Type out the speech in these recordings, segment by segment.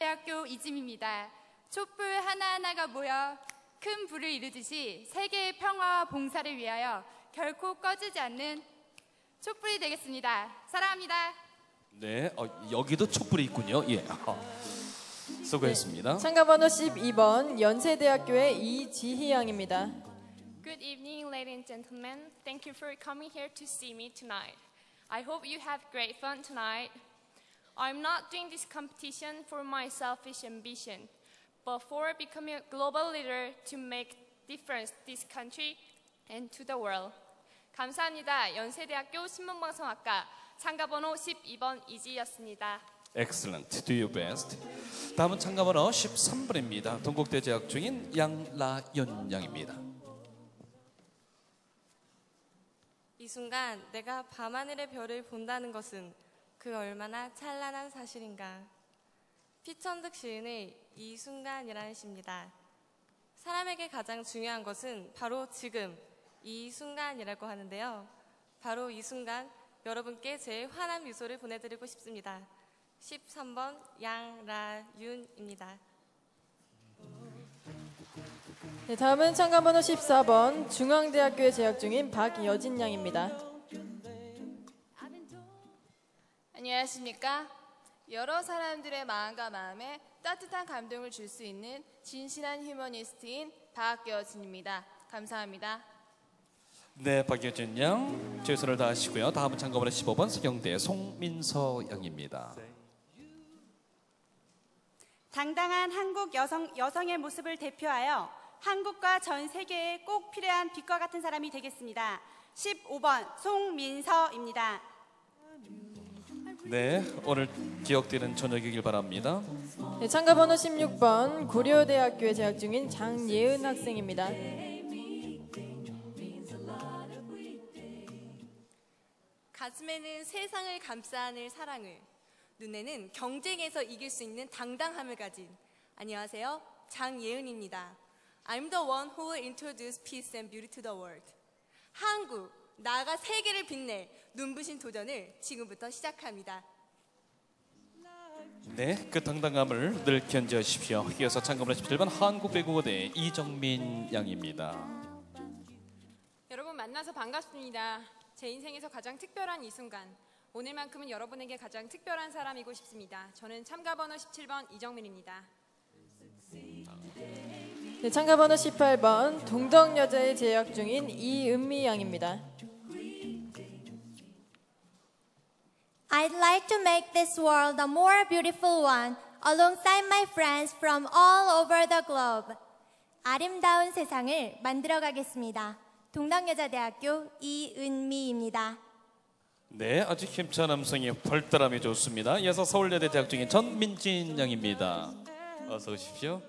대학교 이짐입니다. 촛불 하나하나가 모여 큰 불을 이루듯이 세계의 평화와 봉사를 위하여 결코 꺼지지 않는 촛불이 되겠습니다. 사랑합니다. 네, 어, 여기도 촛불이 있군요. 예. 어, 수고했습니다. 참가 번호 12번 연세대학교의 이지희 양입니다. Good evening, ladies and gentlemen. Thank you for coming here to see me tonight. I hope you have great fun tonight. I'm not doing this competition for my selfish ambition, but for becoming a global leader to make difference this country and to the world. 감사합니다. 연세대학교 신문방송학과 참가번호 12번 이지였습니다. Excellent. Do your best. 다음은 참가번호 13번입니다. 동국대 재학 중인 양라연 양입니다. 이 순간 내가 밤하늘의 별을 본다는 것은 그 얼마나 찬란한 사실인가. 피천득 시인의 이 순간이라는 시입니다. 사람에게 가장 중요한 것은 바로 지금 이 순간이라고 하는데요. 바로 이 순간 여러분께 제 환한 미소를 보내드리고 싶습니다. 13번 양라윤입니다. 네, 다음은 참가번호 14번 중앙대학교에 재학 중인 박여진 양입니다. 안녕하십니까? 여러 사람들의 마음과 마음에 따뜻한 감동을 줄 수 있는 진실한 휴머니스트인 박여진입니다. 감사합니다. 네, 박여진 양 최선을 다하시고요. 다음은 참가번호 15번 서경대 송민서 양입니다. 당당한 한국 여성, 여성의 모습을 대표하여 한국과 전 세계에 꼭 필요한 빛과 같은 사람이 되겠습니다. 15번 송민서입니다. 네, 오늘 기억되는 저녁이길 바랍니다. 네, 참가 번호 16번 고려대학교에 재학 중인 장예은 학생입니다. 가슴에는 세상을 감싸 안을 사랑을, 눈에는 경쟁에서 이길 수 있는 당당함을 가진 안녕하세요. 장예은입니다. I'm the one who will introduce peace and beauty to the world. 한국, 나아가 세계를 빛낼 눈부신 도전을 지금부터 시작합니다. 네, 그 당당함을 늘 견지하십시오. 이어서 참가번호 17번 한국외국어대 이정민 양입니다. 여러분 만나서 반갑습니다. 제 인생에서 가장 특별한 이 순간. 오늘만큼은 여러분에게 가장 특별한 사람이고 싶습니다. 저는 참가 번호 17번 이정민입니다. 네, 참가 번호 18번 동덕여자에 재학 중인 이은미 양입니다. I'd like to make this world a more beautiful one alongside my friends from all over the globe. 아름다운 세상을 만들어 가겠습니다. 동덕여자대학교 이은미입니다. 네, 아주 힘찬 음성이 벌떠람이 좋습니다. 이어서 서울여대 재학 중인 전민진 양입니다. 어서 오십시오.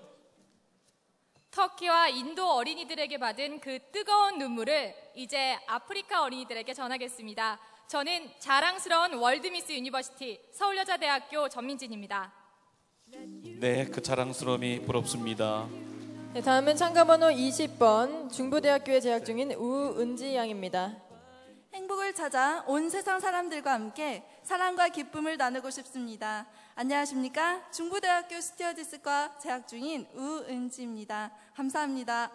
터키와 인도 어린이들에게 받은 그 뜨거운 눈물을 이제 아프리카 어린이들에게 전하겠습니다. 저는 자랑스러운 월드미스 유니버시티 서울여자대학교 전민진입니다. 네, 그 자랑스러움이 부럽습니다. 네, 다음은 참가번호 20번 중부대학교에 재학 중인 우은지 양입니다. 행복을 찾아 온 세상 사람들과 함께 사랑과 기쁨을 나누고 싶습니다. 안녕하십니까? 중부대학교 스튜어디스과 재학 중인 우은지입니다. 감사합니다.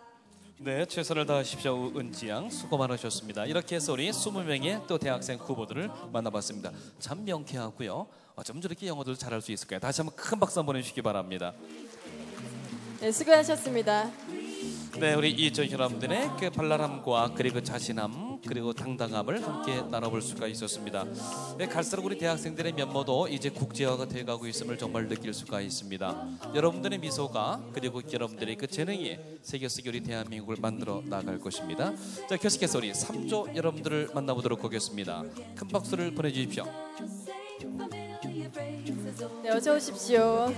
네, 최선을 다하십시오. 은지 양 수고 많으셨습니다. 이렇게 해서 우리 20명의 또 대학생 후보들을 만나봤습니다. 참 명쾌하고요. 어쩜 저렇게 영어도 잘할 수 있을까요? 다시 한번 큰 박수 한번 해주시기 바랍니다. 네, 수고하셨습니다. 네, 우리 이저 여러분들의 그 발랄함과 그리고 자신함 그리고 당당함을 함께 나눠볼 수가 있었습니다. 네, 갈수록 우리 대학생들의 면모도 이제 국제화가 돼가고 있음을 정말 느낄 수가 있습니다. 여러분들의 미소가 그리고 여러분들의 그 재능이 세계 속에 우리 대한민국을 만들어 나갈 것입니다. 자, 계속해서 우리 3조 여러분들을 만나보도록 하겠습니다. 큰 박수를 보내주십시오. 네, 어서 오십시오.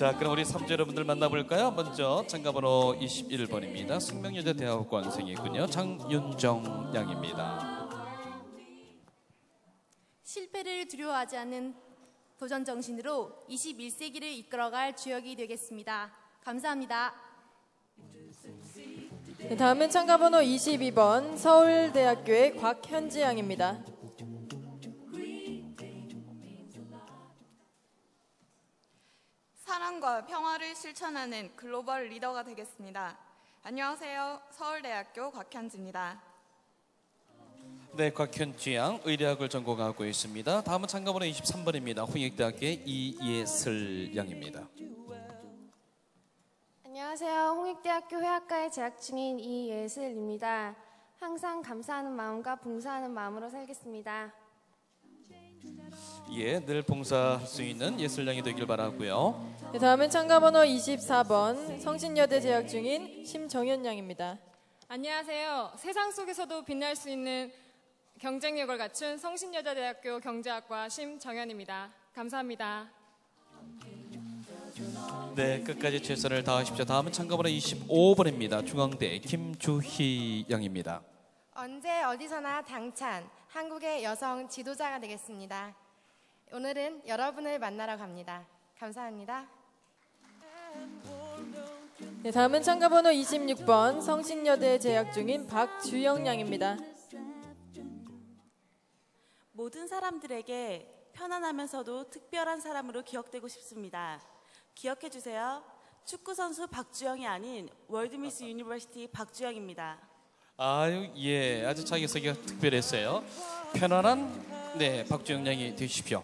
자, 그럼 우리 삼주 여러분들 만나볼까요? 먼저 참가번호 21번입니다. 숙명여자 대학원생이군요. 장윤정 양입니다. 실패를 두려워하지 않는 도전 정신으로 21세기를 이끌어갈 주역이 되겠습니다. 감사합니다. 네, 다음은 참가번호 22번 서울대학교의 곽현지 양입니다. 사랑과 평화를 실천하는 글로벌 리더가 되겠습니다. 안녕하세요. 서울대학교 곽현지입니다. 네, 곽현지 양 의대학을 전공하고 있습니다. 다음은 참가번호 23번입니다. 홍익대학교의 이예슬 양입니다. 안녕하세요. 홍익대학교 회화과에 재학 중인 이예슬입니다. 항상 감사하는 마음과 봉사하는 마음으로 살겠습니다. 예, 늘 봉사할 수 있는 예슬 양이 되길 바라고요. 네, 다음은 참가 번호 24번 성신여대 재학 중인 심정현 양입니다. 안녕하세요. 세상 속에서도 빛날 수 있는 경쟁력을 갖춘 성신여자대학교 경제학과 심정현입니다. 감사합니다. 네, 끝까지 최선을 다하십시오. 다음은 참가번호 25번입니다. 중앙대 김주희 양입니다. 언제 어디서나 당찬 한국의 여성 지도자가 되겠습니다. 오늘은 여러분을 만나러 갑니다. 감사합니다. 네, 다음은 참가 번호 26번 성신여대 재학 중인 박주영 양입니다. 모든 사람들에게 편안하면서도 특별한 사람으로 기억되고 싶습니다. 기억해 주세요. 축구 선수 박주영이 아닌 월드미스 유니버시티 박주영입니다. 아유, 예, 아주 자기 소개가 특별했어요. 편안한 네 박주영 양이 되십시오.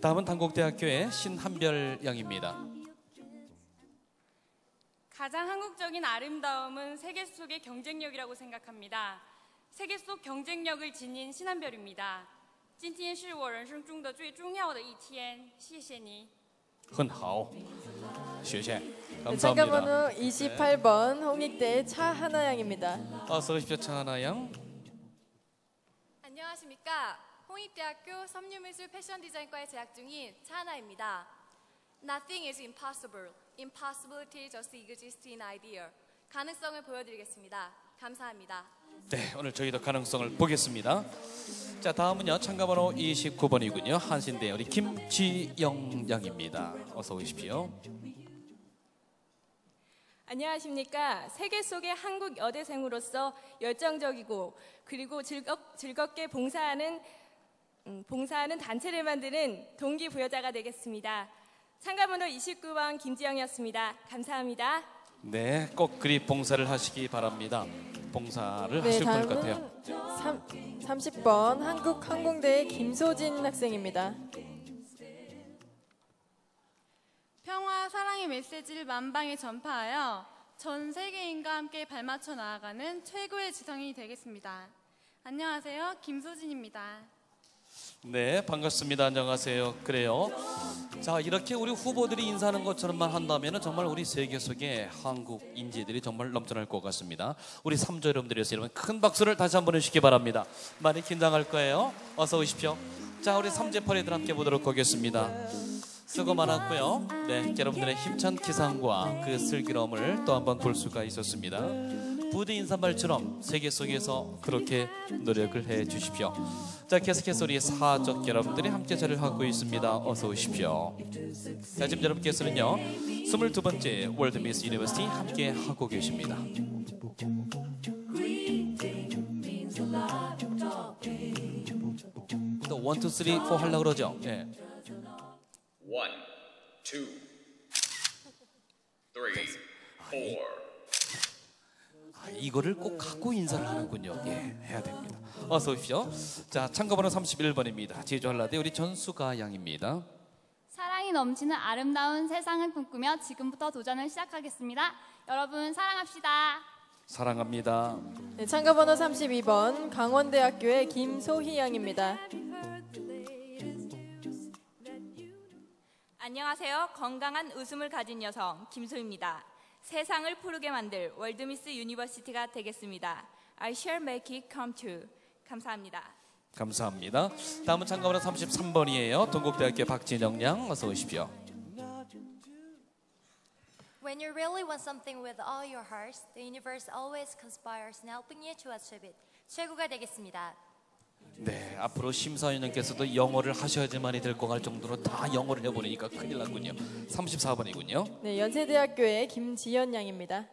다음은 단국대학교의 신한별 양입니다. 가장 한국적인 아름다움은 세계 속의 경쟁력이라고 생각합니다. 세계 속 경쟁력을 지닌 신한별입니다. 今天是我人生中的最重要的一天，谢谢你。很好，谢谢. 네, 감사합니다. 참가번호 28번 홍익대 차하나 양입니다. 어서 오십시오, 차하나 양. 안녕하십니까. 홍익대학교 섬유미술 패션 디자인과에 재학 중인 차하나입니다. Nothing is impossible. Impossibility just exists in idea. 가능성을 보여드리겠습니다. 감사합니다. 네, 오늘 저희도 가능성을 보겠습니다. 자, 다음은요. 참가번호 29번이군요. 한신대 우리 김지영 양입니다. 어서 오십시오. 안녕하십니까. 세계 속의 한국 여대생으로서 열정적이고 그리고 즐겁, 즐겁게 봉사하는 음, 봉사하는 단체를 만드는 동기부여자가 되겠습니다. 참가번호 29번 김지영이었습니다. 감사합니다. 네, 꼭 그리 봉사를 하시기 바랍니다. 봉사를 네, 하실 것 다음은 같아요. 3, 30번 한국항공대의 김소진 학생입니다. 평화 사랑의 메시지를 만방에 전파하여 전 세계인과 함께 발맞춰 나아가는 최고의 지성이 되겠습니다. 안녕하세요. 김소진입니다. 네, 반갑습니다. 안녕하세요. 그래요. 자, 이렇게 우리 후보들이 인사하는 것처럼만 한다면 정말 우리 세계 속에 한국 인재들이 정말 넘쳐날 것 같습니다. 우리 삼조 여러분들에서 여러분 큰 박수를 다시 한번 해주시기 바랍니다. 많이 긴장할 거예요. 어서 오십시오. 자, 우리 삼재 퍼레이드 함께 보도록 하겠습니다. 수고 많았고요. 네, 여러분들의 힘찬 기상과 그 슬기로움을 또 한번 볼 수가 있었습니다. 부디 인사말처럼 세계 속에서 그렇게 노력을 해 주십시오. 자, 계속해서 우리 사적 여러분들이 함께 자리를 하고 있습니다. 어서 오십시오. 자, 지금 여러분께서는요, 22번째 월드 미스 유니버시티 함께 하고 계십니다. 또 원, 투, 쓰리, 포 하려고 그러죠? 예. One, two, three, four. 아, 이거를 꼭 갖고 인사를 하는군요. 예, 해야 됩니다. 어서 오십시오. 자, 참가번호 31번입니다. 제주 한라대 우리 전수가 양입니다. 사랑이 넘치는 아름다운 세상을 꿈꾸며 지금부터 도전을 시작하겠습니다. 여러분 사랑합시다. 사랑합니다. 네, 참가번호 32번 강원대학교의 김소희 양입니다. 안녕하세요. 건강한 웃음을 가진 여성 김소입니다. 세상을 푸르게 만들 월드미스 유니버시티가 되겠습니다. I shall make it come true. 감사합니다. 감사합니다. 다음은 참가번호 33번이에요. 동국대학교 박진영 양 어서 오십시오. When you really want something with all your heart, the universe always conspires in helping you to achieve it. 최고가 되겠습니다. 네, 앞으로 심사위원님께서도 영어를 하셔야지만이 될 것 같을 정도로 다 영어를 해보니까 큰일 났군요. 34번이군요. 네, 연세대학교의 김지연 양입니다.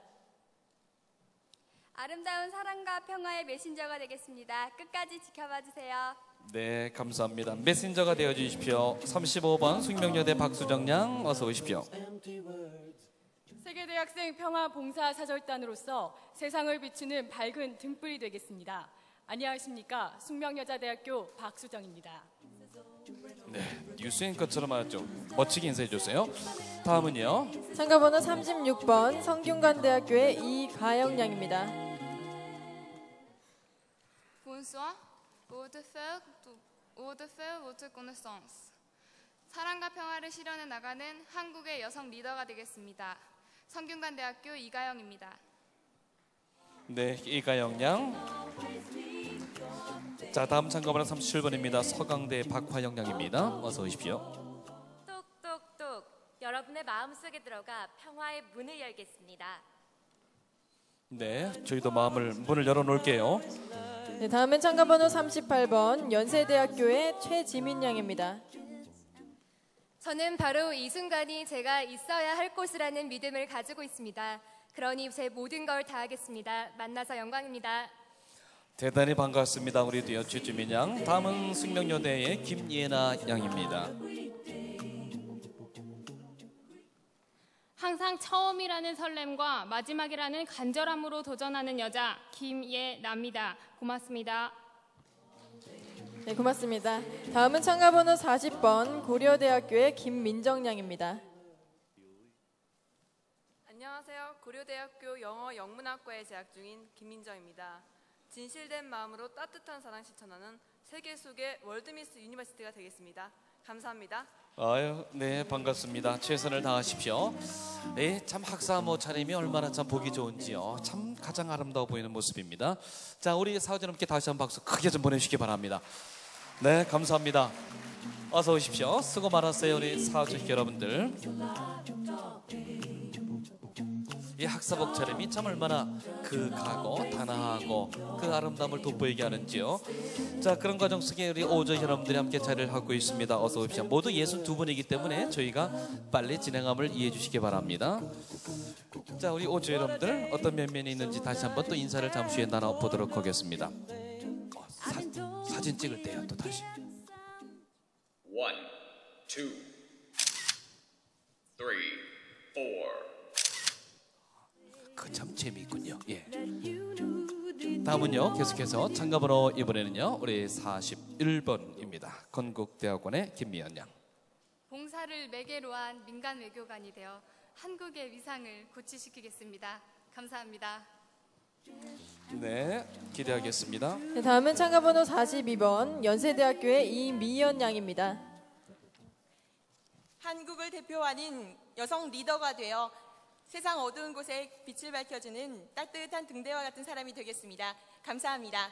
아름다운 사랑과 평화의 메신저가 되겠습니다. 끝까지 지켜봐 주세요. 네, 감사합니다. 메신저가 되어 주십시오. 35번 숙명여대 박수정 양 어서 오십시오. 세계대학생 평화봉사사절단으로서 세상을 비추는 밝은 등불이 되겠습니다. 안녕하십니까 숙명여자대학교 박수정입니다. 네, 뉴스인 것처럼 아주 멋지게 인사해 주세요. 다음은요. 참가번호 36번 성균관대학교의 이가영 양입니다. Bonsoir, connaissance. 사랑과 평화를 실현해 나가는 한국의 여성 리더가 되겠습니다. 성균관대학교 이가영입니다. 네, 이가 영 양. 자, 다음 참가번호 37번입니다. 서강대 박화영 양입니다. 어서 오십시오. 똑똑똑 여러분의 마음속에 들어가 평화의 문을 열겠습니다. 네, 저희도 마음을 문을 열어 놓을게요. 네, 다음은 참가번호 38번 연세대학교의 최지민 양입니다. 저는 바로 이 순간이 제가 있어야 할 곳이라는 믿음을 가지고 있습니다. 그러니 제 모든 걸 다하겠습니다. 만나서 영광입니다. 대단히 반갑습니다. 우리 디어 최주민 양. 다음은 숙명여대의 김예나 양입니다. 항상 처음이라는 설렘과 마지막이라는 간절함으로 도전하는 여자 김예나입니다. 고맙습니다. 네, 고맙습니다. 다음은 참가번호 40번 고려대학교의 김민정 양입니다. 안녕하세요. 고려대학교 영어 영문학과에 재학 중인 김민정입니다. 진실된 마음으로 따뜻한 사랑 실천하는 세계 속의 월드미스 유니버시티가 되겠습니다. 감사합니다. 아유, 네, 반갑습니다. 최선을 다하십시오. 네, 참 학사 모 차림이 얼마나 참 보기 좋은지요. 참 가장 아름다워 보이는 모습입니다. 자, 우리 사회자님께 다시 한 박수 크게 좀 보내주시기 바랍니다. 네, 감사합니다. 어서 오십시오. 수고 많았어요, 우리 사회자 여러분들. 이 학사복 차림이 참 얼마나 그하고 단아하고 그 아름다움을 돋보이게 하는지요. 자 그런 과정 속에 우리 오저 여러분들이 함께 자리를 하고 있습니다. 어서 오십시오. 모두 예순 두 분이기 때문에 저희가 빨리 진행함을 이해해 주시기 바랍니다. 자 우리 오저 여러분들 어떤 면면이 있는지 다시 한번 또 인사를 잠시 후에 나눠 보도록 하겠습니다. 어, 사, 사진 찍을 때요 또 다시. One, two, three, four. 재미있군요. 예. 다음은요 계속해서 참가번호 이번에는요 우리 41번입니다. 건국대학원의 김미연 양. 봉사를 매개로 한 민간 외교관이 되어 한국의 위상을 고취시키겠습니다. 감사합니다. 네 기대하겠습니다. 네, 다음은 참가번호 42번 연세대학교의 이미연 양입니다. 한국을 대표하는 여성 리더가 되어 세상 어두운 곳에 빛을 밝혀주는 따뜻한 등대와 같은 사람이 되겠습니다. 감사합니다.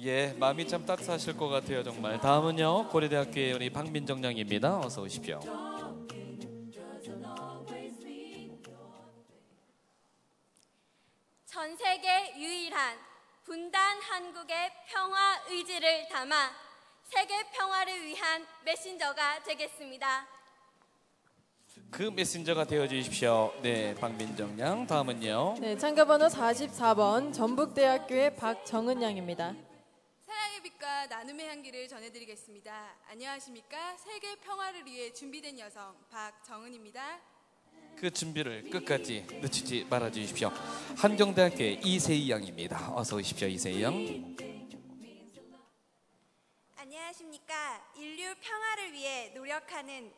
예, 마음이 참 따뜻하실 것 같아요 정말. 다음은요 고려대학교의 우리 박민정 양입니다. 어서 오십시오. 전 세계 유일한 분단 한국의 평화 의지를 담아 세계 평화를 위한 메신저가 되겠습니다. 그 메신저가 되어 주십시오. 네, 박민정 양. 다음은요. 네, 참가 번호 44번 전북대학교의 박정은 양입니다. 사랑의 빛과 나눔의 향기를 전해드리겠습니다. 안녕하십니까? 세계 평화를 위해 준비된 여성 박정은입니다. 그 준비를 끝까지 늦추지 말아 주십시오. 한경대학교의 이세희 양입니다. 어서 오십시오, 이세희 양. 안녕하십니까. 인류 평화를 위해 노력하는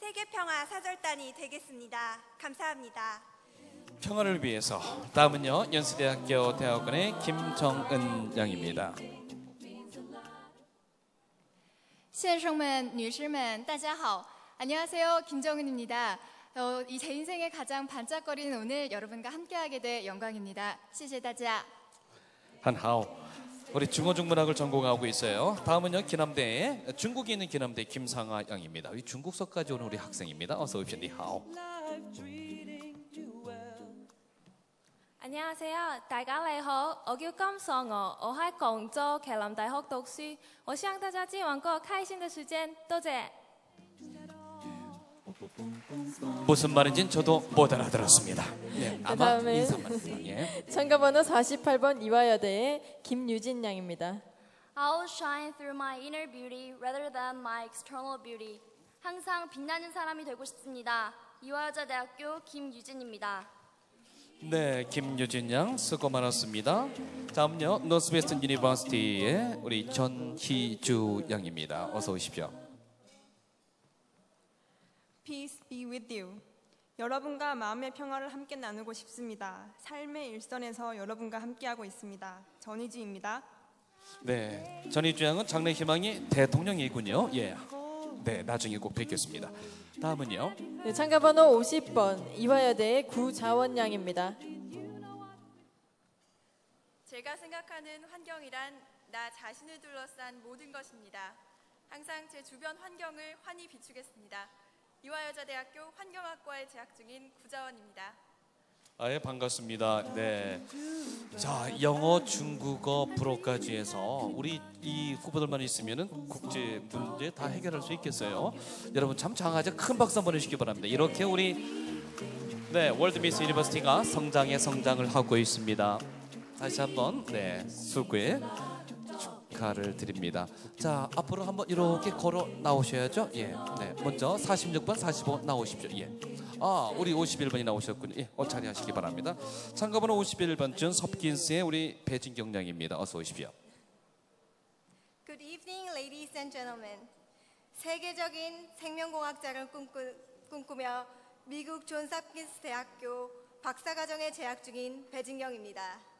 세계평화 사절단이 되겠습니다. 감사합니다. 평화를 위해서 다음은요 연수대학교 대학원의 김정은 양입니다. 先生们,女士们,大家好. 안녕하세요. 김정은입니다. 어, 이 제 인생의 가장 반짝거리는 오늘 여러분과 함께하게 돼 영광입니다. 谢谢大家. 한하오. 우리 중어중문학을 전공하고 있어요. 다음은요 기남대에 중국에 있는 기남대 김상아 양입니다. 이 중국서까지 오는 우리 학생입니다. 어서 오십시오. 니하오. 안녕하세요，大家你好，我叫金硕娥，我喺廣州暨南大學讀書。我希望大家今晚過開心的時間，多謝。 무슨 말인지는 저도 못 알아들었습니다. 네, 아마 그다음에 인사만. 예. 참가번호 48번 이화여대의 김유진 양입니다. I will shine through my inner beauty rather than my external beauty. 항상 빛나는 사람이 되고 싶습니다. 이화여자대학교 김유진입니다. 네, 김유진 양 수고 많았습니다. 다음요 노스웨스턴 유니버시티의 우리 전희주 양입니다. 어서 오십시오. Peace be with you. 여러분과 마음의 평화를 함께 나누고 싶습니다. 삶의 일선에서 여러분과 함께하고 있습니다. 전희주입니다. 네, 전희주 양은 장래 희망이 대통령이군요. 예. 네, 나중에 꼭 뵙겠습니다. 다음은요. 네, 참가 번호 50번 이화여대의 구자원 양입니다. 제가 생각하는 환경이란 나 자신을 둘러싼 모든 것입니다. 항상 제 주변 환경을 환히 비추겠습니다. 이화여자대학교 환경학과에 재학 중인 구자원입니다. 아예 반갑습니다. 네. 자, 영어, 중국어, 불어까지 해서 우리 이 후보들만 있으면은 국제 문제 다 해결할 수 있겠어요. 여러분 참 장하죠. 큰 박수 한번 해주시기 바랍니다. 이렇게 우리 네 월드 미스 유니버시티가 성장에 성장을 하고 있습니다. 다시 한번 네 수고에 축하를 드립니다. 자 앞으로 한번 이렇게 걸어 나오셔야죠. 예, 네 먼저 46번, 45 나오십시오. 예. 아 우리 51번이 나오셨군요. 예, 어 자리하시기 바랍니다. 참가번호 51번 준 섭긴스의 우리 배진경 양입니다. 어서 오십시오. Good evening, ladies and gentlemen. 세계적인 생명공학자를 꿈꾸, 꿈꾸며 미국 존스 홉킨스 대학교 박사과정에 재학 중인 배진경입니다.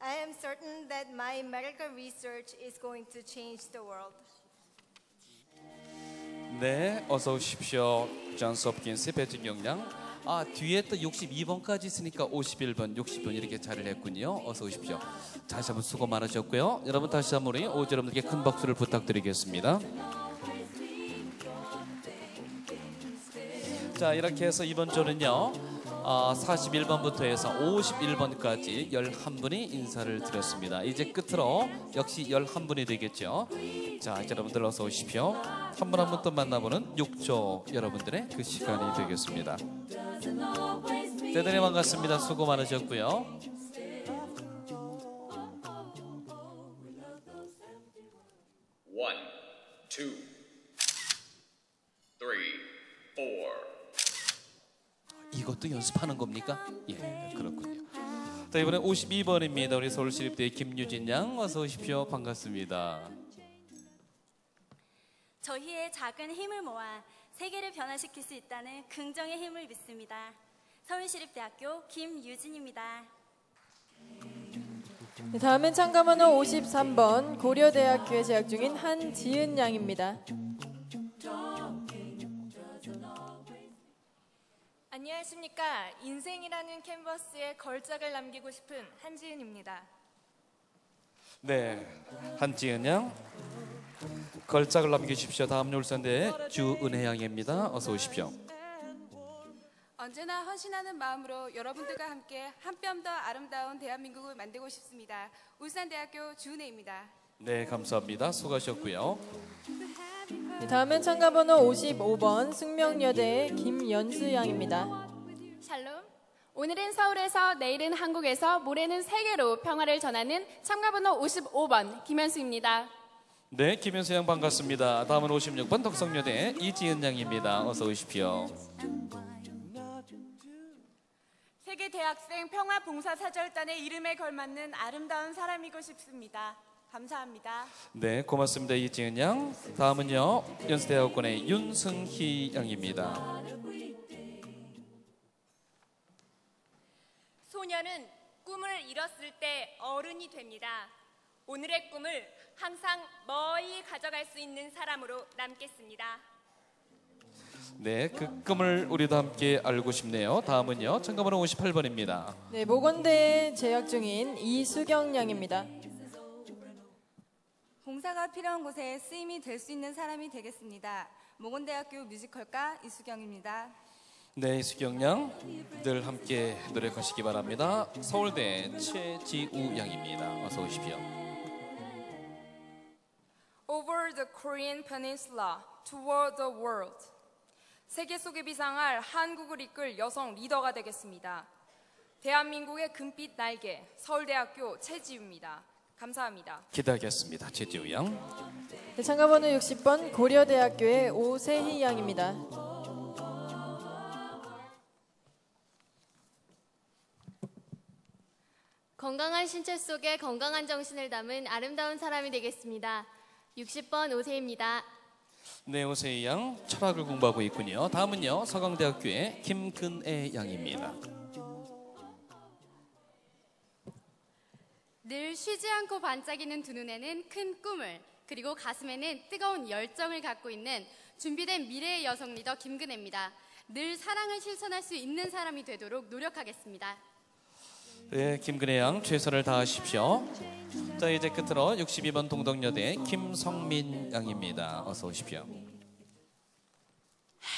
I am certain that my medical research is going to change the world. 네, 어서 오십시오. 존스 홉킨스 배진경 양. 아, 뒤에 또 62번까지 있으니까 51번, 60번 이렇게 자리를 했군요. 어서 오십시오. 다시 한번 수고 많으셨고요. 여러분 다시 한번 우리 오지 여러분들께 큰 박수를 부탁드리겠습니다. 자, 이렇게 해서 이번 주는요. 아, 41번부터 해서 51번까지 11분이 인사를 드렸습니다. 이제 끝으로 역시 11분이 되겠죠. 자, 이제 여러분들 어서 오십시오. 한 분 한 분 또 만나보는 6조 여러분들의 그 시간이 되겠습니다. 대단히 반갑습니다. 수고 많으셨고요. One, three, four. 이것도 연습하는 겁니까? 예, 그렇군요. 자, 이번에 52번입니다. 우리 서울시립대 김유진 양 어서 오십시오. 반갑습니다. 저희의 작은 힘을 모아 세계를 변화시킬 수 있다는 긍정의 힘을 믿습니다. 서울시립대학교 김유진입니다. 네, 다음은 참가번호 53번 고려대학교에 재학 중인 한지은 양입니다. 안녕하십니까. 인생이라는 캔버스에 걸작을 남기고 싶은 한지은입니다. 네, 한지은 양 걸작을 남겨주십시오. 다음 울산대 주은혜 양입니다. 어서 오십시오. 언제나 헌신하는 마음으로 여러분들과 함께 한 뼘 더 아름다운 대한민국을 만들고 싶습니다. 울산대학교 주은혜입니다. 네, 감사합니다. 수고하셨고요. 네, 다음은 참가번호 55번 숙명여대의 김연수 양입니다. 샬롬. 오늘은 서울에서 내일은 한국에서 모레는 세계로 평화를 전하는 참가번호 55번 김현수입니다. 네, 김현수 양 반갑습니다. 다음은 56번 덕성여대 이지은 양입니다. 어서 오십시오. 세계 대학생 평화 봉사 사절단의 이름에 걸맞는 아름다운 사람이고 싶습니다. 감사합니다. 네, 고맙습니다. 이지은 양. 다음은요 연세대학원의 윤승희 양입니다. 소녀는 꿈을 잃었을 때 어른이 됩니다. 오늘의 꿈을 항상 멀리 가져갈 수 있는 사람으로 남겠습니다. 네, 그 꿈을 우리도 함께 알고 싶네요. 다음은요 참가번호 58번입니다. 네, 모건대에 재학 중인 이수경 양입니다. 봉사가 필요한 곳에 쓰임이 될 수 있는 사람이 되겠습니다. 모건대학교 뮤지컬과 이수경입니다. 네, 수경 양, 늘 함께 노력하시기 바랍니다. 서울대 최지우 양입니다. 어서 오십시오. Over the Korean Peninsula, toward the world. 세계 속에 비상할 한국을 이끌 여성 리더가 되겠습니다. 대한민국의 금빛 날개, 서울대학교 최지우입니다. 감사합니다. 기다리겠습니다. 최지우 양. 네, 참가번호 60번 고려대학교의 오세희 양입니다. 건강한 신체 속에 건강한 정신을 담은 아름다운 사람이 되겠습니다. 60번 오세입니다. 네, 오세희 양 철학을 공부하고 있군요. 다음은요 서강대학교의 김근애 양입니다. 늘 쉬지 않고 반짝이는 두 눈에는 큰 꿈을 그리고 가슴에는 뜨거운 열정을 갖고 있는 준비된 미래의 여성 리더 김근혜입니다. 늘 사랑을 실천할 수 있는 사람이 되도록 노력하겠습니다. 네, 김근혜 양 최선을 다하십시오. 자, 이제 끝으로 62번 동덕여대 김성민 양입니다. 어서 오십시오.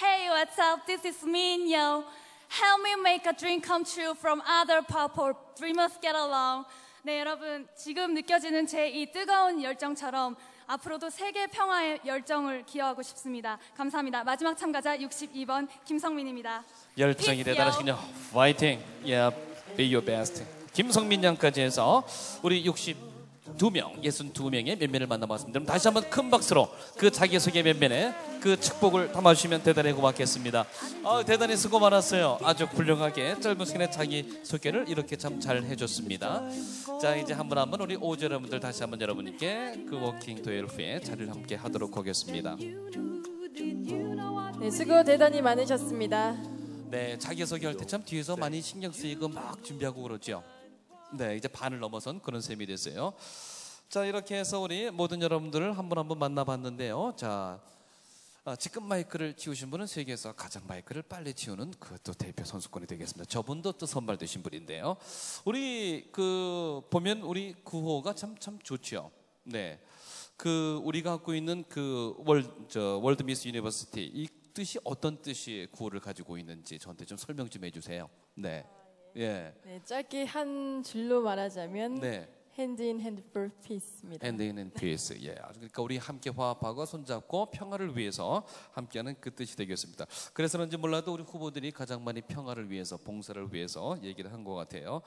Hey, what's up? This is Min Yo. Help me make a dream come true from other purple dreamers get along. 네, 여러분 지금 느껴지는 제 이 뜨거운 열정처럼 앞으로도 세계 평화의 열정을 기여하고 싶습니다. 감사합니다. 마지막 참가자 62번 김성민입니다. 열정이 대단하시군요. 화이팅. Yeah, be your best. 김성민 양까지 해서 우리 62명, 62명의 면면을 만나봤습니다. 다시 한번 큰 박수로 그 자기소개 면면에 그 축복을 담아주시면 대단히 고맙겠습니다. 아, 대단히 수고 많았어요. 아주 훌륭하게 짧은 시간에 자기소개를 이렇게 참 잘 해줬습니다. 자, 이제 한 분 한 분 우리 오즈 여러분들 다시 한번 여러분께 그 워킹 도일 후에 자리를 함께 하도록 하겠습니다. 네, 수고 대단히 많으셨습니다. 네, 자기소개할 때 참 뒤에서 많이 신경 쓰이고 막 준비하고 그러죠. 네, 이제 반을 넘어선 그런 셈이 됐어요. 자, 이렇게 해서 우리 모든 여러분들을 한 분 한 분 만나봤는데요. 자, 아, 지금 마이크를 치우신 분은 세계에서 가장 마이크를 빨리 치우는 그또 대표 선수권이 되겠습니다. 저분도 또 선발되신 분인데요. 우리 그 보면 우리 구호가 참 참 좋죠. 네. 그 우리가 갖고 있는 그 월, 저 월드 미스 유니버시티 이 뜻이 어떤 뜻이 구호를 가지고 있는지 저한테 좀 설명 좀 해주세요. 네, 예, 네, 짧게 한 줄로 말하자면 네. hand in hand for peace입니다. Hand in hand peace. 예, 아주 그러니까 우리 함께 화합하고 손잡고 평화를 위해서 함께하는 그 뜻이 되겠습니다. 그래서는지 몰라도 우리 후보들이 가장 많이 평화를 위해서 봉사를 위해서 얘기를 한 것 같아요.